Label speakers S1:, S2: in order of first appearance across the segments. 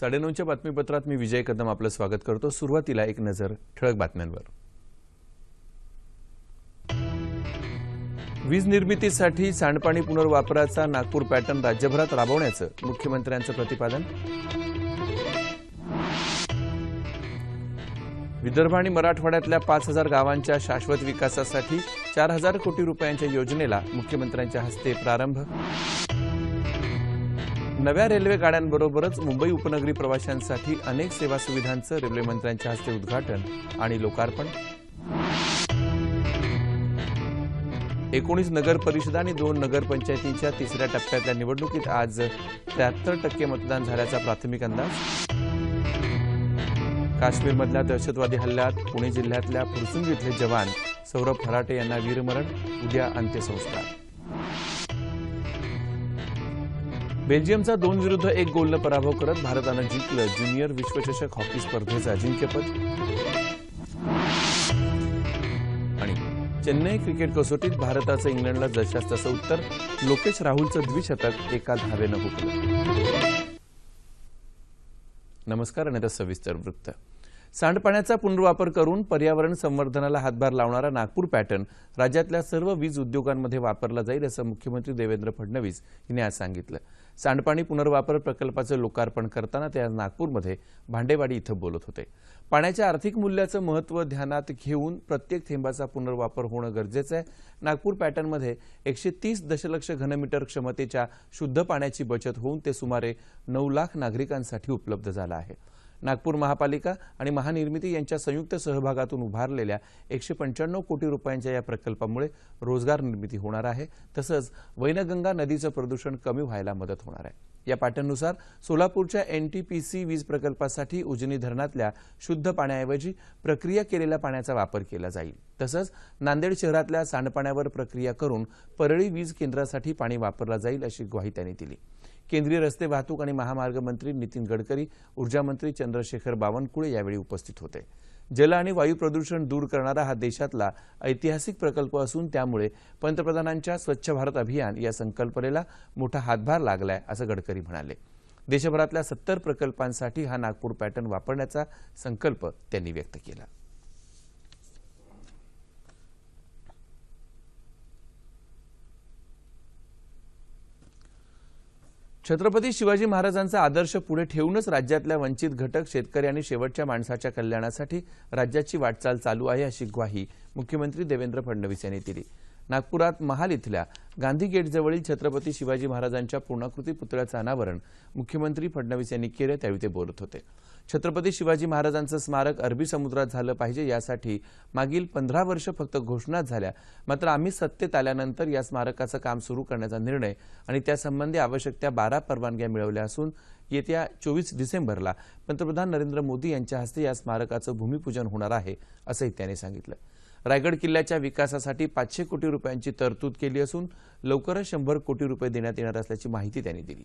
S1: साडेनऊच्या बातमीपत्रात मी विजय कदम आपलं स्वागत करतो सुरुवातीला एक नजर ठळक बातम्यांवर वीज निर्मितीसाठी सांडपाणी पुनर्वापराचा नागपूर पॅटर्न राज्यभरात राबवण्याचं मुख्यमंत्र्यांचं प्रतिपादन विदर्भ आणि मराठवाड्यातल्या पाच हजार गावांच्या शाश्वत विकासासाठी चार हजार कोटी रुपयांच्या योजनेला मुख्यमंत्र्यांच्या हस्ते प्रारंभ नव्या रेल्वे गाड्यांबरोबरच मुंबई उपनगरी प्रवाशांसाठी अनेक सेवा सुविधांचं रेल्वेमंत्र्यांच्या हस्ते उद्घाटन आणि लोकार्पण एकोणीस नगर परिषदा आणि दोन नगरपंचायतींच्या तिसऱ्या टप्प्यातल्या निवडणुकीत आज त्र्याहत्तर टक्के मतदान झाल्याचा प्राथमिक अंदाज काश्मीरमधल्या दहशतवादी हल्ल्यात पुणे जिल्ह्यातल्या फुरसुंग इथले जवान सौरभ फराटे यांना वीरमरण उद्या अंत्यसंस्कार बेल्जियमचा दोन विरुद्ध एक गोलनं पराभव करत भारतानं जिंकलं ज्युनियर विश्वचषक हॉकी स्पर्धेचं अजिंक्यपद आणि चेन्नई क्रिकेट कसोटीत भारताचं इंग्लंडला जशास तसं उत्तर लोकेश राहुलचं द्विशतक एका धावेनं हुकलं नमस्कार आणि सविस्तर वृत्त सांडपाण्याचा पुनर्वापर करून पर्यावरण संवर्धनाला हातभार लावणारा नागपूर पॅटर्न राज्यातल्या सर्व वीज उद्योगांमध्ये वापरला जाईल असं मुख्यमंत्री देवेंद्र फडणवीस यांनी आज सांगितलं सांडपाणी पुनर्वापर प्रकल्पाचं लोकार्पण करताना ते आज नागपूरमध्ये भांडेवाडी इथं बोलत होते पाण्याच्या आर्थिक मूल्याचं महत्त्व ध्यानात घेऊन प्रत्येक थेंबाचा पुनर्वापर होणं गरजेचं आहे नागपूर पॅटर्नमध्ये एकशे तीस दशलक्ष घनमीटर क्षमतेच्या शुद्ध पाण्याची बचत होऊन ते सुमारे नऊ लाख नागरिकांसाठी उपलब्ध झालं आहे नागपूर महापालिका आणि महानिर्मिती यांच्या संयुक्त सहभागातून उभारलेल्या एकशे पंच्याण्णव कोटी रुपयांच्या या प्रकल्पामुळे रोजगार निर्मिती होणार आहे तसंच वैनगंगा नदीचं प्रदूषण कमी व्हायला मदत होणार आहे या पॅटर्ननुसार सोलापूरच्या एन टी पी सी वीज प्रकल्पासाठी उजनी धरणातल्या शुद्ध पाण्याऐवजी प्रक्रिया केलेल्या पाण्याचा वापर केला जाईल तसंच नांदेड शहरातल्या सांडपाण्यावर प्रक्रिया करून परळी वीज केंद्रासाठी पाणी वापरला जाईल अशी ग्वाही त्यांनी दिली केंद्रीय रस्ते वाहतूक आणि महामार्ग मंत्री नितीन गडकरी ऊर्जामंत्री चंद्रशेखर बावनकुळे यावेळी उपस्थित होते जल आणि वायू प्रदूषण दूर करणारा हा देशातला ऐतिहासिक प्रकल्प असून त्यामुळे पंतप्रधानांच्या स्वच्छ भारत अभियान या संकल्पनेला मोठा हातभार लागलाय असं गडकरी म्हणाले देशभरातल्या सत्तर प्रकल्पांसाठी हा नागपूर पॅटर्न वापरण्याचा संकल्प त्यांनी व्यक्त केला छत्रपती शिवाजी महाराजांचा आदर्श पुढे ठेवूनच राज्यातल्या वंचित घटक शेतकरी आणि शेवटच्या माणसाच्या कल्याणासाठी राज्याची वाटचाल चालू आहे अशी ग्वाही मुख्यमंत्री देवेंद्र फडणवीस यांनी दिली नागपुरात महाल इथल्या गांधी गेटजवळील छत्रपती शिवाजी महाराजांच्या पूर्णाकृती पुतळ्याचं अनावरण मुख्यमंत्री फडणवीस यांनी केलं त्यावेळी ते बोलत होते छत्रपती शिवाजी महाराजांचं स्मारक अरबी समुद्रात झालं पाहिजे यासाठी मागील पंधरा वर्ष फक्त घोषणाच झाल्या मात्र आम्ही सत्तेत आल्यानंतर या स्मारकाचं काम सुरू करण्याचा निर्णय आणि त्यासंबंधी आवश्यक त्या बारा परवानग्या मिळवल्या असून येत्या चोवीस डिसेंबरला पंतप्रधान नरेंद्र मोदी यांच्या हस्ते या स्मारकाचं भूमिपूजन होणार आहे असंही त्यांनी सांगितलं रायगड किल्ल्याच्या विकासासाठी पाचशे कोटी रुपयांची तरतूद केली असून लवकरच शंभर कोटी रुपये देण्यात येणार असल्याची माहिती त्यांनी दिली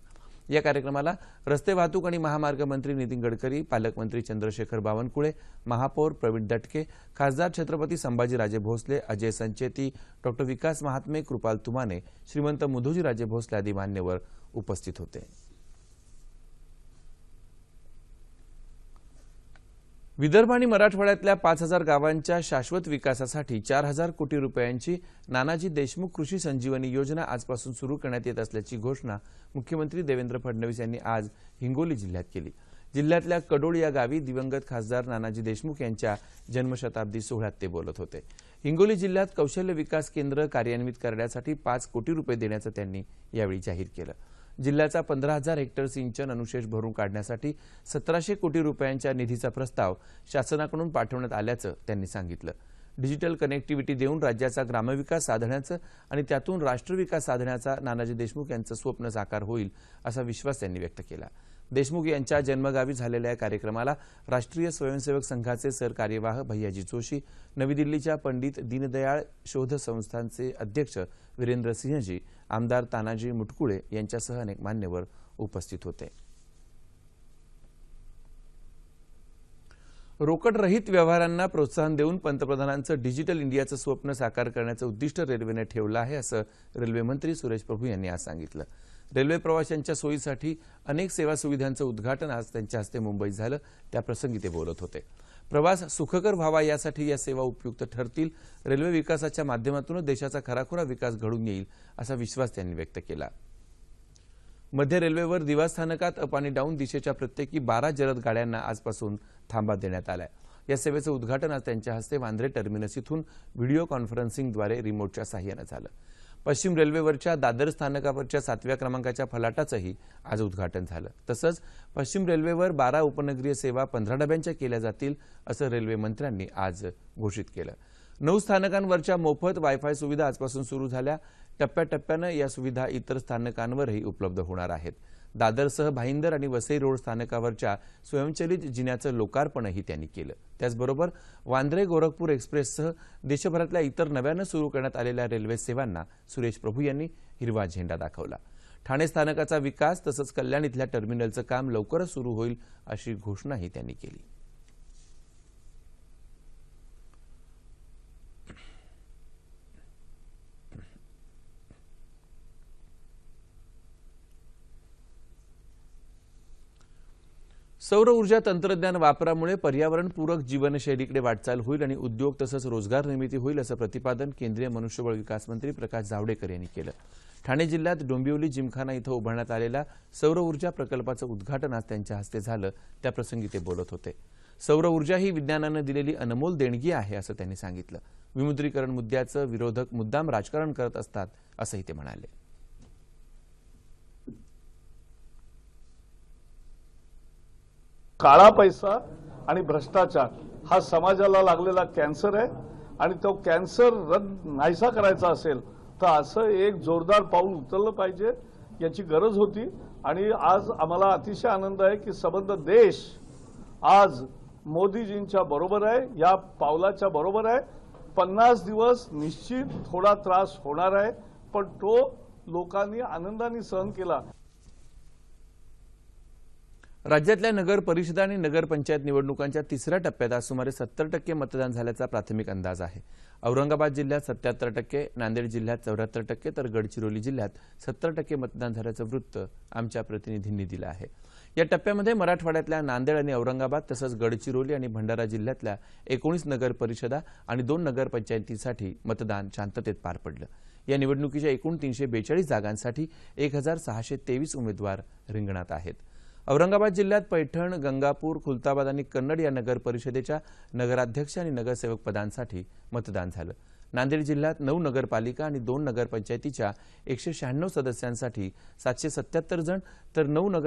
S1: या कार्यक्रमाला रस्ते वाहतूक आणि महामार्ग मंत्री नितीन गडकरी पालकमंत्री चंद्रशेखर बावनकुळे महापौर प्रवीण दटके खासदार छत्रपती संभाजीराजे भोसले अजय संचेती डॉक्टर विकास महात्मे कृपाल तुमाने श्रीमंत मुधोजीराजे भोसले आदी मान्यवर उपस्थित होते विदर्भ आणि मराठवाड्यातल्या पाच हजार गावांच्या शाश्वत विकासासाठी चार हजार कोटी रुपयांची नानाजी देशमुख कृषी संजीवनी योजना आजपासून सुरू करण्यात येत असल्याची घोषणा मुख्यमंत्री देवेंद्र फडणवीस यांनी आज हिंगोली जिल्ह्यात केली जिल्ह्यातल्या कडोळ या गावी दिवंगत खासदार नानाजी देशमुख यांच्या जन्मशताब्दी सोहळ्यात ते बोलत होते हिंगोली जिल्ह्यात कौशल्य विकास केंद्र कार्यान्वित करण्यासाठी पाच कोटी रुपये देण्याचं त्यांनी यावेळी जाहीर केलं जिल्ह्याचा पंधरा हजार हेक्टर सिंचन अनुशेष भरून काढण्यासाठी सतराशे कोटी रुपयांच्या निधीचा प्रस्ताव शासनाकडून पाठवण्यात आल्याचं त्यांनी सांगितलं डिजिटल कनेक्टिव्हिटी देऊन राज्याचा ग्रामविकास साधण्याचं आणि त्यातून राष्ट्रविकास साधण्याचा नानाजी देशमुख यांचं स्वप्न साकार होईल असा विश्वास त्यांनी व्यक्त केला देशमुख यांच्या जन्मगावी झालेल्या या कार्यक्रमाला राष्ट्रीय स्वयंसेवक संघाचे सरकार्यवाह भैयाजी जोशी नवी दिल्लीच्या पंडित दीनदयाळ शोध संस्थांचे अध्यक्ष वीरेंद्र सिंहजी आमदार तानाजी मुटकुळे यांच्यासह अनेक मान्यवर उपस्थित होते रोकडरहित व्यवहारांना प्रोत्साहन देऊन पंतप्रधानांचं डिजिटल इंडियाचं स्वप्न साकार करण्याचं उद्दिष्ट रेल्वेने ठेवलं आहे असं रेल्वेमंत्री सुरेश प्रभू यांनी आज सांगितलं रेल्वे प्रवाशांच्या सोयीसाठी अनेक सेवा सुविधांचं उद्घाटन आज त्यांच्या हस्ते मुंबईत झालं त्याप्रसंगी ते बोलत होते प्रवास सुखकर व्हावा यासाठी या सेवा उपयुक्त ठरतील रेल्वे विकासाच्या माध्यमातून देशाचा खराखुरा विकास घडून येईल असा विश्वास त्यांनी व्यक्त केला मध्य रेल्वेवर दिवा स्थानकात अप आणि डाऊन दिशेच्या प्रत्येकी बारा जलद गाड्यांना आजपासून थांबा देण्यात आला या सेवेचं उद्घाटन आज त्यांच्या हस्ते वांद्रे टर्मिनस इथून व्हिडिओ कॉन्फरन्सिंगद्वारे रिमोटच्या सहाय्यानं झालं पश्चिम रेल्वेवरच्या दादर स्थानकावरच्या सातव्या क्रमांकाच्या फलाटाचंही आज उद्घाटन झालं तसंच पश्चिम रेल्वेवर बारा उपनगरीय सेवा पंधरा डब्यांच्या केल्या जातील असं रेल्वे मंत्र्यांनी आज घोषित केलं नऊ स्थानकांवरच्या मोफत वायफाय सुविधा आजपासून सुरू झाल्या टप्प्याटप्प्यानं या सुविधा इतर स्थानकांवरही उपलब्ध होणार आहेत दादरसह भाईंदर आणि वसई रोड स्थानकावरच्या स्वयंचलित जिन्याचं लोकार्पणही त्यांनी केलं त्याचबरोबर वांद्रे गोरखपूर एक्सप्रेससह देशभरातल्या इतर नव्यानं सुरू करण्यात आलेल्या रेल्वे सेवांना सुरेश प्रभू यांनी हिरवा झेंडा दाखवला ठाणे स्थानकाचा विकास तसंच कल्याण इथल्या टर्मिनलचं काम लवकरच सुरू होईल अशी घोषणाही त्यांनी केली सौर ऊर्जा तंत्रज्ञान वापरामुळे पर्यावरणपूरक जीवनशैलीकडे वाटचाल होईल आणि उद्योग तसंच रोजगार निर्मिती होईल असं प्रतिपादन केंद्रीय मनुष्यबळ विकास मंत्री प्रकाश जावडेकर यांनी केलं ठाणे जिल्ह्यात डोंबिवली जिमखाना इथं उभारण्यात आलेल्या सौर ऊर्जा प्रकल्पाचं उद्घाटन आज त्यांच्या हस्ते झालं त्याप्रसंगी ते बोलत होते सौर ऊर्जा ही विज्ञानानं दिलेली अनमोल देणगी आहे असं त्यांनी सांगितलं विमुद्रीकरण मुद्द्याचं विरोधक मुद्दाम राजकारण करत असतात असंही ते म्हणाले
S2: काळा पैसा आणि भ्रष्टाचार हा समाजाला लागलेला कॅन्सर आहे आणि तो कॅन्सर रद्द नाहीसा करायचा असेल तर असं एक जोरदार पाऊल उचललं पाहिजे याची गरज होती आणि आज आम्हाला अतिशय आनंद आहे की संबंध देश आज मोदीजींच्या बरोबर आहे या पावलाच्या बरोबर आहे पन्नास दिवस निश्चित थोडा त्रास होणार आहे पण तो लोकांनी आनंदाने सहन केला
S1: राज्यातल्या नगर परिषदा आणि नगरपंचायत निवडणुकांच्या तिसऱ्या टप्प्यात आज सुमारे सत्तर टक्के मतदान झाल्याचा प्राथमिक अंदाज आहे औरंगाबाद जिल्ह्यात सत्याहत्तर टक्के नांदेड जिल्ह्यात चौऱ्याहत्तर टक्के तर गडचिरोली जिल्ह्यात सत्तर टक्के मतदान झाल्याचं वृत्त आमच्या प्रतिनिधींनी दिलं आहे या टप्प्यामध्ये मराठवाड्यातल्या नांदेड आणि औरंगाबाद तसंच गडचिरोली आणि भंडारा जिल्ह्यातल्या एकोणीस नगर परिषदा आणि दोन नगरपंचायतींसाठी मतदान शांततेत पार पडलं या निवडणुकीच्या एकूण तीनशे बेचाळीस जागांसाठी एक हजार सहाशे तेवीस उमेदवार रिंगणात आहेत औरंगाबाद जिल्ह्यात पैठण गंगापूर खुलताबाद आणि कन्नड या नगर परिषदेच्या नगराध्यक्ष आणि नगरसेवक पदांसाठी मतदान झालं नांदेड जिल्ह्यात नऊ नगरपालिका आणि दोन नगरपंचायतीच्या एकशे शहाण्णव सदस्यांसाठी सातशे सत्याहत्तर जण तर नऊ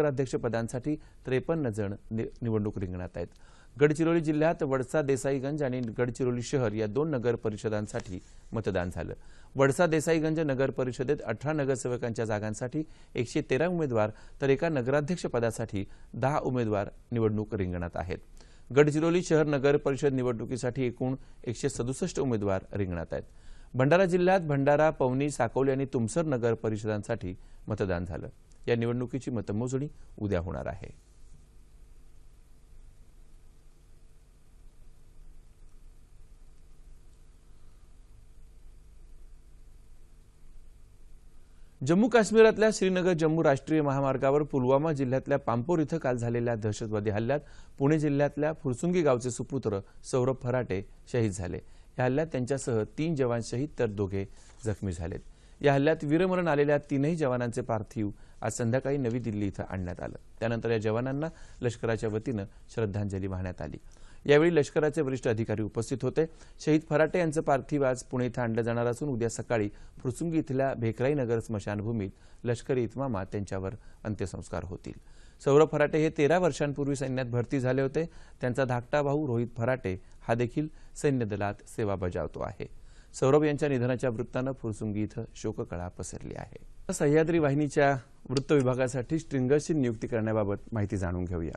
S1: पदांसाठी त्रेपन्न जण निवडणूक रिंगणात आहेत गडचिरोली जिल्ह्यात वडसा देसाईगंज आणि गडचिरोली शहर या दोन नगरपरिषदांसाठी मतदान झालं वडसा देसाईगंज नगर परिषदेत अठरा नगरसेवकांच्या जागांसाठी एकशे तेरा उमेदवार तर एका नगराध्यक्षपदासाठी दहा उमेदवार निवडणूक रिंगणात आहेत गडचिरोली शहर नगर परिषद निवडणुकीसाठी एकूण एकशे सदुसष्ट उमेदवार रिंगणात आहेत भंडारा जिल्ह्यात भंडारा पवनी साकोली आणि तुमसर नगर परिषदांसाठी मतदान झालं या निवडणुकीची मतमोजणी उद्या होणार आहे जम्मू काश्मीरातल्या श्रीनगर जम्मू राष्ट्रीय महामार्गावर पुलवामा जिल्ह्यातल्या पांपोर इथं काल झालेल्या दहशतवादी हल्ल्यात पुणे जिल्ह्यातल्या फुरसुंगी गावचे सुपुत्र सौरभ फराटे शहीद झाले या हल्ल्यात त्यांच्यासह तीन जवान शहीद तर दोघे जखमी झालेत या हल्ल्यात वीरमरण आलेल्या तीनही जवानांचे पार्थिव आज संध्याकाळी नवी दिल्ली इथं आणण्यात आलं त्यानंतर या जवानांना लष्कराच्या वतीनं श्रद्धांजली वाहण्यात आली यावेळी लष्कराचे वरिष्ठ अधिकारी उपस्थित होते शहीद फराटे यांचं पार्थिव आज पुणे इथं आणलं जाणार असून उद्या सकाळी फुरसुंगी इथल्या नगर स्मशानभूमीत लष्करी इतमामा त्यांच्यावर अंत्यसंस्कार होतील सौरभ फराटे हे तेरा वर्षांपूर्वी सैन्यात भरती झाले होते त्यांचा धाकटा भाऊ रोहित फराटे हा देखील सैन्य दलात सेवा बजावतो आहे सौरभ यांच्या निधनाच्या वृत्तानं फुरसुंगी इथं शोककळा पसरली आहे सह्याद्री वाहिनीच्या वृत्त विभागासाठी स्ट्रिंगर्सची नियुक्ती करण्याबाबत माहिती जाणून घेऊया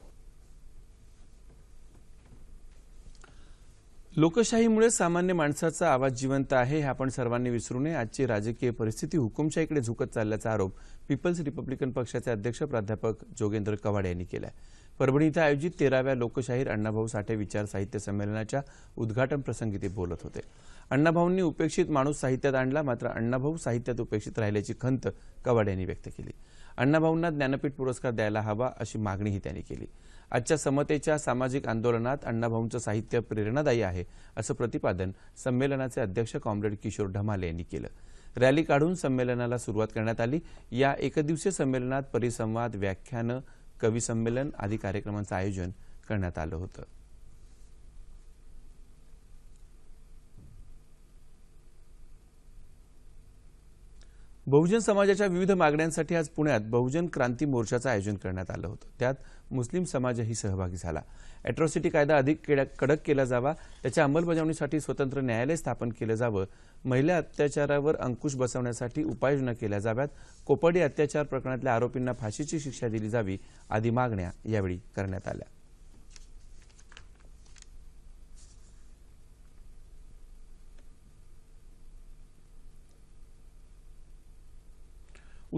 S1: लोकशाहीमुळे सामान्य माणसाचा आवाज जिवंत आहे हे आपण सर्वांनी विसरू नये आजची राजकीय परिस्थिती हुकुमशाहीकडे झुकत चालल्याचा आरोप पीपल्स रिपब्लिकन पक्षाचे अध्यक्ष प्राध्यापक जोगेंद्र कवाड यांनी केला परभणी इथं आयोजित तेराव्या लोकशाहीर अण्णाभाऊ साठे विचार साहित्य संमेलनाच्या उद्घाटन प्रसंगी ते बोलत होते अण्णाभाऊंनी उपेक्षित माणूस साहित्यात आणला मात्र अण्णाभाऊ साहित्यात उपेक्षित राहिल्याची खंत कवाड यांनी व्यक्त केली अण्णाभाऊंना ज्ञानपीठ पुरस्कार द्यायला हवा अशी मागणीही त्यांनी केली आजच्या समतेच्या सामाजिक आंदोलनात अण्णाभाऊंचं साहित्य प्रेरणादायी आहे असं प्रतिपादन संमेलनाचे अध्यक्ष कॉम्रेड किशोर ढमाले यांनी केलं रॅली काढून संमेलनाला सुरुवात करण्यात आली या एकदिवसीय संमेलनात परिसंवाद व्याख्यानं संमेलन आदी कार्यक्रमांचं आयोजन करण्यात आलं होतं बहुजन समाजाच्या विविध मागण्यांसाठी आज पुण्यात बहुजन क्रांती मोर्चाचं आयोजन करण्यात आलं होतं त्यात मुस्लिम समाजही सहभागी झाला अॅट्रॉसिटी कायदा अधिक कडक केला जावा त्याच्या अंमलबजावणीसाठी स्वतंत्र न्यायालय स्थापन केलं जावं महिला अत्याचारावर अंकुश बसवण्यासाठी उपाययोजना केल्या जाव्यात कोपडी अत्याचार प्रकरणातल्या आरोपींना फाशीची शिक्षा दिली जावी आदी मागण्या यावेळी करण्यात आल्या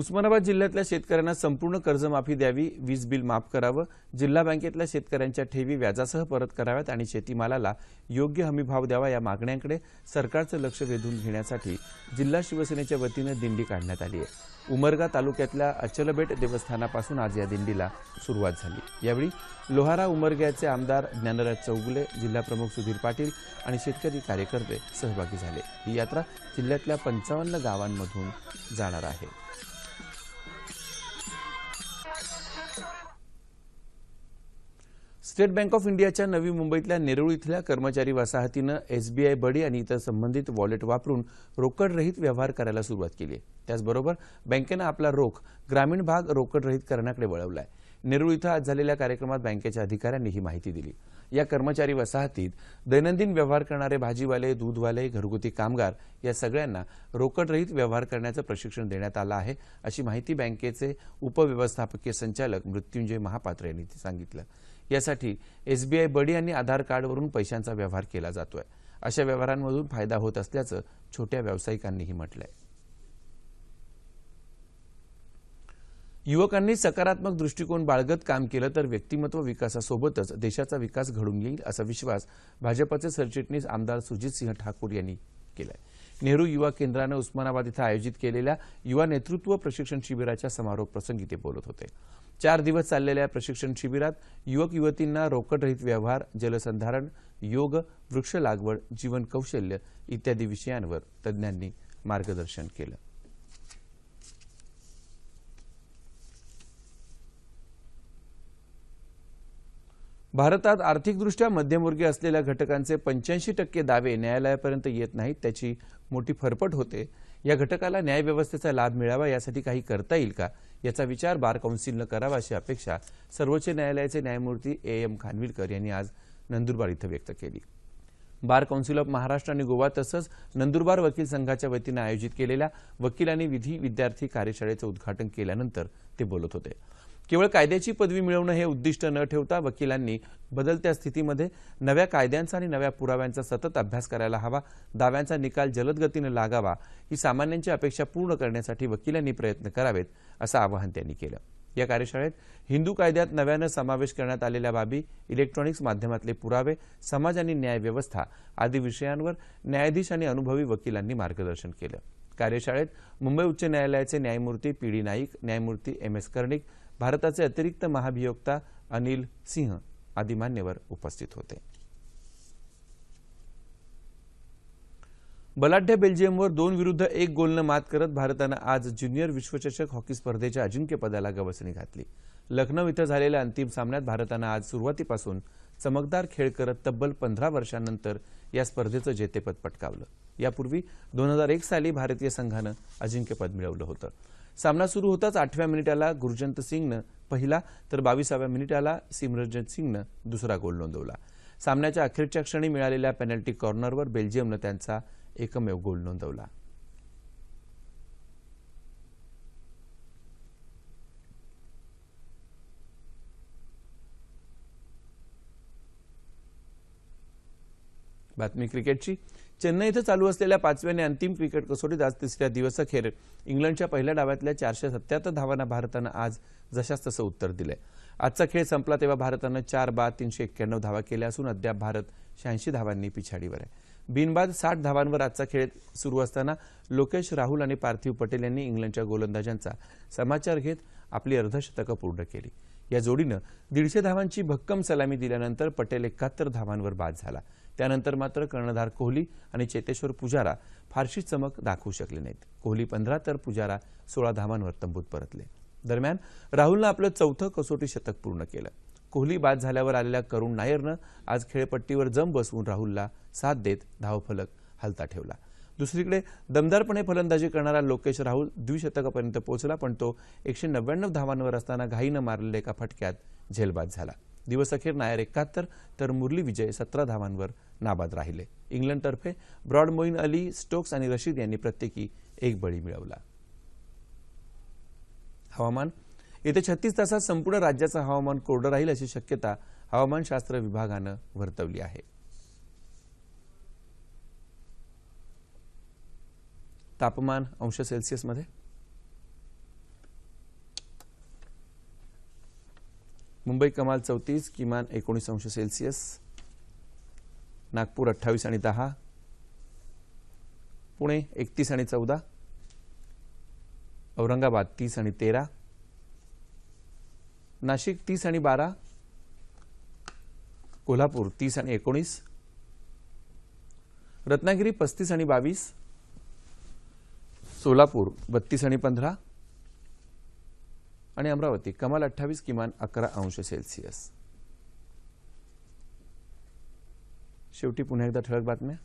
S1: उस्मानाबाद जिल्ह्यातल्या शेतकऱ्यांना संपूर्ण कर्जमाफी द्यावी वीज बिल माफ करावं जिल्हा बँकेतल्या शेतकऱ्यांच्या ठेवी व्याजासह परत कराव्यात आणि शेतीमालाला योग्य हमीभाव द्यावा या मागण्यांकडे सरकारचं लक्ष वेधून घेण्यासाठी जिल्हा शिवसेनेच्या वतीनं दिंडी काढण्यात आली आहे उमरगा तालुक्यातल्या अचलबेट देवस्थानापासून आज या दिंडीला सुरुवात झाली यावेळी लोहारा उमरग्याचे आमदार ज्ञानराज चौगुले जिल्हाप्रमुख सुधीर पाटील आणि शेतकरी कार्यकर्ते सहभागी झाले ही यात्रा जिल्ह्यातल्या पंचावन्न गावांमधून जाणार आहे स्टेट बँक ऑफ इंडियाच्या नवी मुंबईतल्या नेरूळ इथल्या कर्मचारी वसाहतीनं एसबीआय बडी आणि इतर संबंधित वॉलेट वापरून रोकडरहित व्यवहार करायला सुरुवात केली आहे त्याचबरोबर बँकेनं आपला रोख ग्रामीण भाग रोकडरहित करण्याकडे वळवला आहे नेरूळ इथं आज झालेल्या कार्यक्रमात बँकेच्या अधिकाऱ्यांनी ही माहिती दिली या कर्मचारी वसाहतीत दैनंदिन व्यवहार करणारे भाजीवाले दूधवाले घरगुती कामगार या सगळ्यांना रोकडरहित व्यवहार करण्याचं प्रशिक्षण देण्यात आलं आहे अशी माहिती बँकेचे उपव्यवस्थापकीय संचालक मृत्युंजय महापात्र यांनी सांगितलं यासाठी एसबीआय बडी आणि आधार कार्डवरून पैशांचा व्यवहार केला जातोय अशा व्यवहारांमधून फायदा होत असल्याचं छोट्या व्यावसायिकांनीही म्हटलं आहे युवकांनी सकारात्मक दृष्टिकोन बाळगत काम केलं तर व्यक्तिमत्व विकासासोबतच देशाचा विकास घडून येईल असा विश्वास भाजपाचे सरचिटणीस आमदार सुजित सिंह ठाकूर यांनी केला नेहरू युवा केंद्रानं उस्मानाबाद इथं आयोजित केलेल्या युवा नेतृत्व प्रशिक्षण शिबिराच्या समारोप प्रसंगी ते बोलत होते चार दिवस चाललेल्या प्रशिक्षण शिबिरात युवक युवतींना रोकडरहित व्यवहार जलसंधारण योग वृक्ष लागवड जीवन कौशल्य इत्यादी विषयांवर तज्ज्ञांनी मार्गदर्शन केलं भारतात आर्थिकदृष्ट्या मध्यमवर्गीय असलेल्या घटकांचे पंच्याऐंशी टक्के दावे न्यायालयापर्यंत येत नाहीत त्याची मोठी फरफट होते या घटकाला न्यायव्यवस्थेचा लाभ मिळावा यासाठी काही करता येईल का याचा विचार बार काउन्सिलनं करावा अशी अपेक्षा सर्वोच्च न्यायालयाचे न्यायमूर्ती ए एम खानविलकर यांनी आज नंदुरबार इथं व्यक्त केली बार काउन्सिल ऑफ महाराष्ट्र आणि गोवा तसंच नंदुरबार वकील संघाच्या वतीनं आयोजित केलेल्या वकील आणि विधी विद्यार्थी कार्यशाळेचं उद्घाटन केल्यानंतर ते बोलत होते केवळ कायद्याची पदवी मिळवणं हे उद्दिष्ट न ठेवता वकिलांनी बदलत्या स्थितीमध्ये नव्या कायद्यांचा आणि नव्या पुराव्यांचा सतत अभ्यास करायला हवा दाव्यांचा निकाल जलद लागावा ही सामान्यांची अपेक्षा पूर्ण करण्यासाठी वकिलांनी प्रयत्न करावेत असं आवाहन त्यांनी केलं या कार्यशाळेत हिंदू कायद्यात नव्यानं समावेश करण्यात आलेल्या बाबी इलेक्ट्रॉनिक्स माध्यमातले पुरावे समाज आणि न्यायव्यवस्था आदी विषयांवर न्यायाधीश आणि अनुभवी वकिलांनी मार्गदर्शन केलं कार्यशाळेत मुंबई उच्च न्यायालयाचे न्यायमूर्ती पी डी नाईक न्यायमूर्ती एम एस कर्णिक भारताचे अतिरिक्त महाभियोक्ता अनिल सिंह आदी मान्यवर उपस्थित होते बलाढ्य बेल्जियमवर दोन विरुद्ध एक गोलनं मात करत भारतानं आज ज्युनियर विश्वचषक हॉकी स्पर्धेच्या अजिंक्यपदाला गवसणी घातली लखनौ इथं झालेल्या अंतिम सामन्यात भारतानं आज सुरुवातीपासून चमकदार खेळ करत तब्बल पंधरा वर्षांनंतर या स्पर्धेचं जेतेपद पटकावलं यापूर्वी दोन हजार एक साली भारतीय संघानं अजिंक्यपद मिळवलं होतं सामना सुरू होताच आठव्या मिनिटाला गुरजंत सिंगनं पहिला तर बावीसाव्या मिनिटाला सिमरजंत सिंगनं दुसरा गोल नोंदवला सामन्याच्या अखेरच्या क्षणी मिळालेल्या पेनल्टी कॉर्नरवर बेल्जियमनं त्यांचा एकमेव गोल नोंदवला बातमी क्रिकेटची चेन्नई इथं चालू असलेल्या पाचव्या आणि अंतिम क्रिकेट कसोटीत आज तिसऱ्या दिवसाखेर इंग्लंडच्या पहिल्या डाव्यातल्या चारशे सत्याहत्तर धावांना भारतानं आज जशास तसं उत्तर दिलं आजचा खेळ संपला तेव्हा भारतानं चार बाद तीनशे एक्क्याण्णव धावा केल्या असून अद्याप भारत शहाऐंशी धावांनी पिछाडीवर आहे बिनबाद साठ धावांवर आजचा खेळ सुरू असताना लोकेश राहुल आणि पार्थिव पटेल यांनी इंग्लंडच्या गोलंदाजांचा समाचार घेत आपली अर्धशतकं पूर्ण केली या जोडीनं दीडशे धावांची भक्कम सलामी दिल्यानंतर पटेल एकाहत्तर धावांवर बाद झाला त्यानंतर मात्र कर्णधार कोहली आणि चेतेश्वर पुजारा फारशी चमक दाखवू शकले नाहीत कोहली पंधरा तर पुजारा सोळा धावांवर तंबूत परतले दरम्यान राहुलनं आपलं चौथं कसोटी शतक पूर्ण केलं कोहली बाद झाल्यावर आलेल्या करुण नायरनं आज खेळपट्टीवर जम बसवून राहुलला साथ देत धावफलक हलता ठेवला दुसरीकडे दमदारपणे फलंदाजी करणारा लोकेश राहुल द्विशतकापर्यंत पोहोचला पण तो एकशे नव्याण्णव धावांवर असताना घाईनं मारलेल्या एका फटक्यात झेलबाद झाला दिवसअखेर नायर एकाहत्तर तर मुरली विजय सतरा धावांवर नाबाद राहिले इंग्लंडतर्फे ब्रॉड मोईन अली स्टोक्स आणि रशीद यांनी प्रत्येकी एक बळी मिळवला हवामान येत्या छत्तीस तासात संपूर्ण राज्याचं हवामान कोरडं राहील अशी शक्यता हवामानशास्त्र विभागानं वर्तवली आहे तापमान अंश सेल्सिअसमध्ये मुंबई कमाल चौतीस किमान एकोणीस अंश सेल्सियस नागपूर अठ्ठावीस आणि दहा पुणे एकतीस आणि चौदा औरंगाबाद तीस आणि तेरा नाशिक तीस आणि बारा कोल्हापूर तीस आणि एकोणीस रत्नागिरी पस्तीस आणि बावीस सोलापूर बत्तीस आणि पंधरा आणि अमरावती कमाल अठ्ठावीस किमान अकरा अंश सेल्सिअस शेवटी पुन्हा एकदा ठळक बातम्या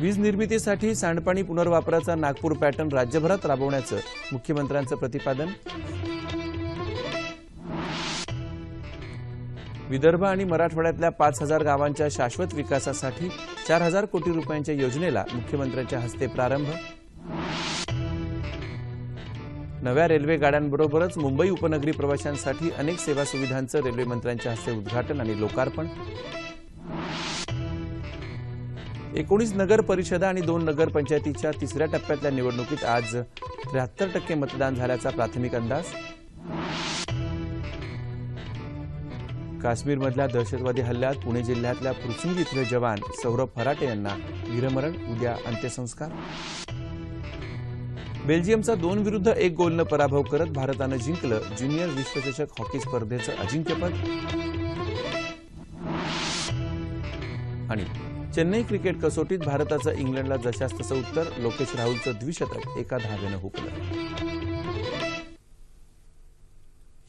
S1: वीज निर्मितीसाठी सांडपाणी पुनर्वापराचा नागपूर पॅटर्न राज्यभरात राबवण्याचं मुख्यमंत्र्यांचं प्रतिपादन विदर्भ आणि मराठवाड्यातल्या पाच हजार गावांच्या शाश्वत विकासासाठी चार हजार कोटी रुपयांच्या योजनेला मुख्यमंत्र्यांच्या हस्ते प्रारंभ नव्या रेल्वे गाड्यांबरोबरच मुंबई उपनगरी प्रवाशांसाठी अनेक सेवा सुविधांचं रेल्वेमंत्र्यांच्या हस्ते उद्घाटन आणि लोकार्पण एकोणीस नगर परिषदा आणि दोन नगरपंचायतीच्या तिसऱ्या टप्प्यातल्या निवडणुकीत आज त्र्याहत्तर टक्के मतदान झाल्याचा प्राथमिक अंदाज काश्मीरमधल्या दहशतवादी हल्ल्यात पुणे जिल्ह्यातल्या पृथ्वी इथले जवान सौरभ फराटे यांना वीरमरण उद्या अंत्यसंस्कार बेल्जियमचा दोन विरुद्ध एक गोलनं पराभव करत भारतानं जिंकलं ज्युनियर विश्वचषक हॉकी स्पर्धेचं अजिंक्यपद आणि चेन्नई क्रिकेट कसोटीत भारताचं इंग्लंडला जशास तसं उत्तर लोकेश राहुलचं द्विशतक एका धावेनं हुकलं